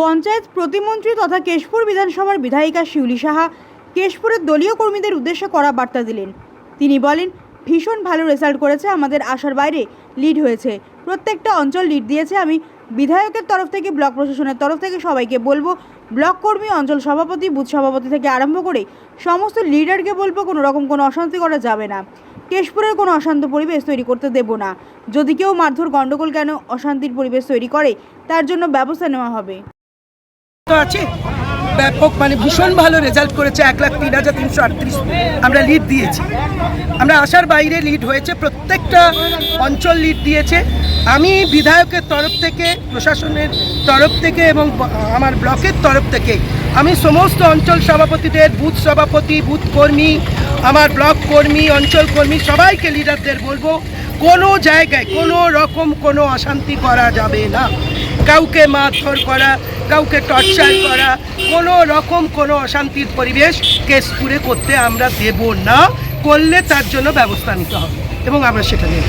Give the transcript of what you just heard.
পঞ্চায়েত প্রতিমন্ত্রী তথা কেশপুর বিধানসভার বিধায়িকা শিউলি সাহা কেশপুরের দলীয় কর্মীদের উদ্দেশ্যে করা বার্তা দিলেন। তিনি বলেন, ভীষণ ভালো রেজাল্ট করেছে, আমাদের আশার বাইরে লিড হয়েছে। প্রত্যেকটা অঞ্চল লিড দিয়েছে। আমি বিধায়কের তরফ থেকে, ব্লক প্রশাসনের তরফ থেকে সবাইকে বলব, ব্লক কর্মী, অঞ্চল সভাপতি, বুথ সভাপতি থেকে আরম্ভ করে সমস্ত লিডারকে বলব, কোনো রকম কোনো অশান্তি করা যাবে না। কেশপুরের কোনো অশান্ত পরিবেশ তৈরি করতে দেব না। যদি কেউ মারধর গণ্ডগোল কেন অশান্তির পরিবেশ তৈরি করে, তার জন্য ব্যবস্থা নেওয়া হবে। আছে? ব্যাপক মানে ভীষণ ভালো রেজাল্ট করেছে এক লাখ তিন হাজার তিনশো আটত্রিশ। আমরা লিড দিয়েছি। আমরা আসার বাইরে লিড হয়েছে, প্রত্যেকটা অঞ্চল লিড দিয়েছে। আমি বিধায়কের তরফ থেকে, প্রশাসনের তরফ থেকে এবং আমার ব্লকের তরফ থেকে, আমি সমস্ত অঞ্চল সভাপতিদের, বুথ সভাপতি, বুথ কর্মী, আমার ব্লক কর্মী, অঞ্চল কর্মী সবাইকে লিডারদের বলব, কোনো জায়গায় কোনো রকম কোনো অশান্তি করা যাবে না। কাউকে মারধর করা, কাউকে টর্চার করা, কোনো রকম কোনো অশান্তির পরিবেশ কেশপুরে করতে আমরা দেব না। করলে তার জন্য ব্যবস্থা নিতে হবে এবং আমরা সেটা নেব।